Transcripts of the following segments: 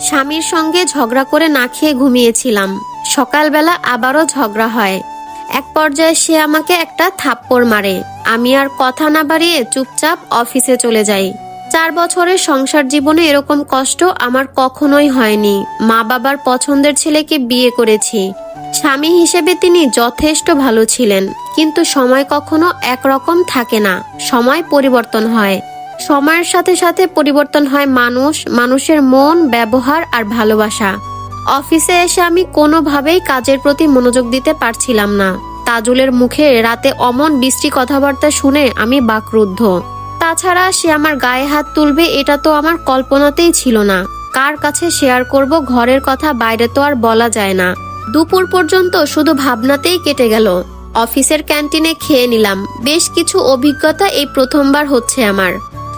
স্বামীর সঙ্গে ঝগড়া করে না খেয়ে ঘুমিয়েছিলাম। সকালবেলা আবারও ঝগড়া হয়। এক পর্যায়ে সে আমাকে একটা থাপ্পড় মারে। আমি আর কথা না বাড়িয়ে চুপচাপ অফিসে চলে যাই। চার বছরের সংসার জীবনে এরকম কষ্ট আমার কখনোই হয়নি। মা বাবার পছন্দের ছেলেকে বিয়ে করেছি। স্বামী হিসেবে তিনি যথেষ্ট ভালো ছিলেন, কিন্তু সময় কখনো একরকম থাকে না। সময় পরিবর্তন হয়। সময়ের সাথে সাথে পরিবর্তন হয় মানুষ, মানুষের মন, ব্যবহার আর ভালোবাসা। অফিসে এসে আমি কোনোভাবেই কাজের প্রতি মনোযোগ দিতে পারছিলাম না। তাজুলের মুখে রাতে অমন বৃষ্টি কথাবার্তা শুনে আমি বাকরুদ্ধ। তাছাড়া সে আমার গায়ে হাত তুলবে এটা তো আমার কল্পনাতেই ছিল না। কার কাছে শেয়ার করব ঘরের কথা বাইরে তো আর বলা যায় না। দুপুর পর্যন্ত শুধু ভাবনাতেই কেটে গেল। অফিসের ক্যান্টিনে খেয়ে নিলাম। বেশ কিছু অভিজ্ঞতা এই প্রথমবার হচ্ছে আমার।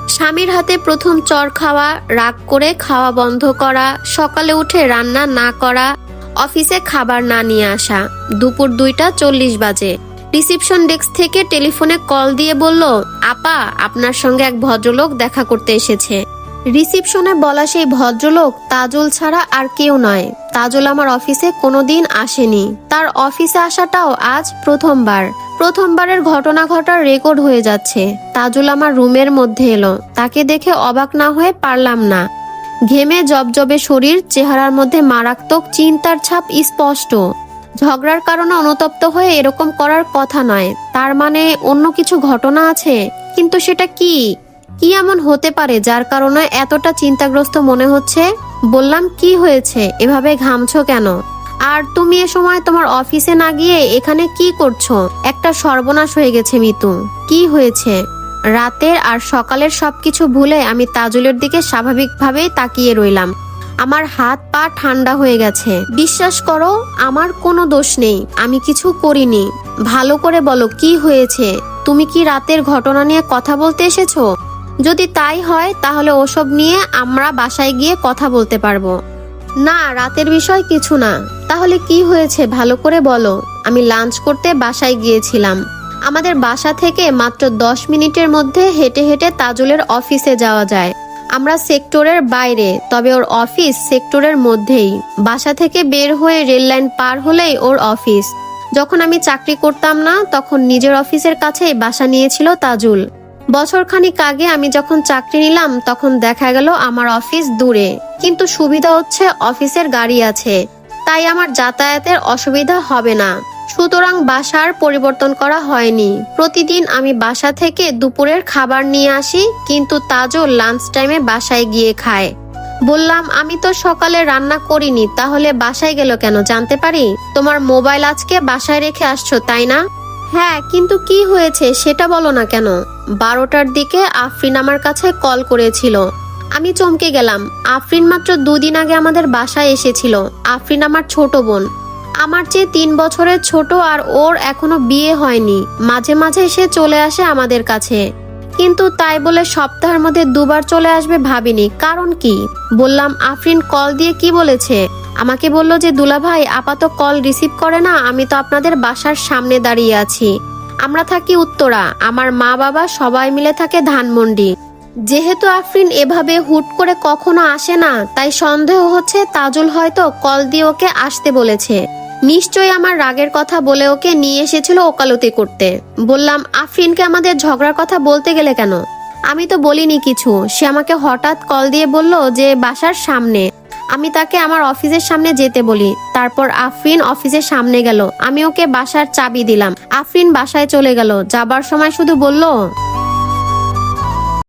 স্বামীর হাতে প্রথম চর খাওয়া, রাগ করে খাওয়া বন্ধ করা, সকালে উঠে রান্না না করা, অফিসে খাবার না নিয়ে আসা, দুপুর দুইটা চল্লিশ বাজে। রিসিপশন ডেস্ক থেকে টেলিফোনে কল দিয়ে বলল, আপা, আপনার সঙ্গে এক ভদ্রলোক দেখা করতে এসেছে। রিসিপশনে বলা সেই ভদ্রলোক তাজুল ছাড়া আর কেউ নয়। তাজুল আমার অফিসে কোনোদিন আসেনি। তার অফিসে আসাটাও আজ প্রথমবার। প্রথমবারের ঘটনা ঘটার রেকর্ড হয়ে যাচ্ছে। তাজুল আমার রুমের মধ্যে এলো। তাকে দেখে অবাক না হয়ে পারলাম না। ঘেমে জবজবে শরীর, চেহারার মধ্যে মারাত্মক চিন্তার ছাপ স্পষ্ট। ঝগড়ার কারণে অনুতপ্ত হয়ে এরকম করার কথা নয়। তার মানে অন্য কিছু ঘটনা আছে? কিন্তু সেটা কি? কি এমন হতে পারে যার কারণে এতটা চিন্তাগ্রস্ত মনে হচ্ছে? বললাম, কি হয়েছে? এভাবে ঘামছো কেন? আর তুমি এ সময় তোমার অফিসে না গিয়ে এখানে কি করছ? একটা সর্বনাশ হয়ে গেছে, মিতু। কি হয়েছে? রাতের আর সকালের সবকিছু ভুলে আমি তাজুলের দিকে স্বাভাবিকভাবেই তাকিয়ে রইলাম। আমার হাত পা ঠান্ডা হয়ে গেছে। বিশ্বাস করো, আমার কোনো দোষ নেই। আমি কিছু করিনি। ভালো করে বলো, কি হয়েছে? তুমি কি রাতের ঘটনা নিয়ে কথা বলতে এসেছ? যদি তাই হয়, তাহলে ওসব নিয়ে আমরা বাসায় গিয়ে কথা বলতে পারব। না, রাতের বিষয় কিছু না। তাহলে কি হয়েছে ভালো করে বলো। আমি লাঞ্চ করতে বাসায় গিয়েছিলাম। আমাদের বাসা থেকে মাত্র দশ মিনিটের মধ্যে হেঁটে হেঁটে তাজুলের অফিসে যাওয়া যায়। আমরা সেক্টরের বাইরে, তবে ওর অফিস সেক্টরের মধ্যেই। বাসা থেকে বের হয়ে রেল লাইন পার হলেই ওর অফিস। যখন আমি চাকরি করতাম না, তখন নিজের অফিসের কাছেই বাসা নিয়েছিল তাজুল। বছরখানিক আগে আমি যখন চাকরি নিলাম, তখন দেখা গেল আমার অফিস দূরে। কিন্তু সুবিধা হচ্ছে অফিসের গাড়ি আছে। তাই আমার যাতায়াতের অসুবিধা হবে না। সুতরাং বাসার পরিবর্তন করা হয়নি। প্রতিদিন আমি বাসা থেকে দুপুরের খাবার নিয়ে আসি, কিন্তু তাজও লাঞ্চ টাইমে বাসায় গিয়ে খায়। বললাম, আমি তো সকালে রান্না করিনি, তাহলে বাসায় গেল কেন? জানতে পারি? তোমার মোবাইল আজকে বাসায় রেখে আসছো, তাই না? হ্যাঁ কিন্তু কি হয়েছে সেটা বলো না কেন? বারোটার দিকে আফরিন আমার কাছে কল করেছিল। আমি চমকে গেলাম। আফরিন মাত্র দুদিন আগে আমাদের বাসায় এসেছিল। আফরিন আমার ছোট বোন। আমার চেয়ে তিন বছরের ছোট আর ওর এখনও বিয়ে হয়নি। মাঝে মাঝে সে চলে আসে আমাদের কাছে। কিন্তু তাই বলে সপ্তাহের মধ্যে দুবার চলে আসবে ভাবিনি। কারণ কি? বললাম, আফরিন, কল দিয়ে কি বলেছে? আমাকে বলল যে, দুলাভাই আপাতত কল রিসিভ করে না, আমি তো আপনাদের বাসার সামনে দাঁড়িয়ে আছি। আমরা থাকি উত্তরা, আমার মা বাবা সবাই মিলে থাকে ধানমন্ডি। যেহেতু আফরিন এভাবে হুট করে কখনো আসে না, তাই সন্দেহ হচ্ছে তাজুল হয়তো কল দিয়ে ওকে আসতে বলেছে। নিশ্চয়ই আমার রাগের কথা বলে ওকে নিয়ে এসেছিল ওকালতি করতে। বললাম, আফরিনকে আমাদের ঝগড়ার কথা বলতে গেলে কেন? আমি তো বলিনি কিছু। সে আমাকে হঠাৎ কল দিয়ে বলল যে, বাসার সামনে। আমি তাকে আমার অফিসের সামনে যেতে বলি। তারপর আফরিন অফিসের সামনে গেল। আমি ওকে বাসার চাবি দিলাম। আফরিন বাসায় চলে গেল। যাবার সময় শুধু বলল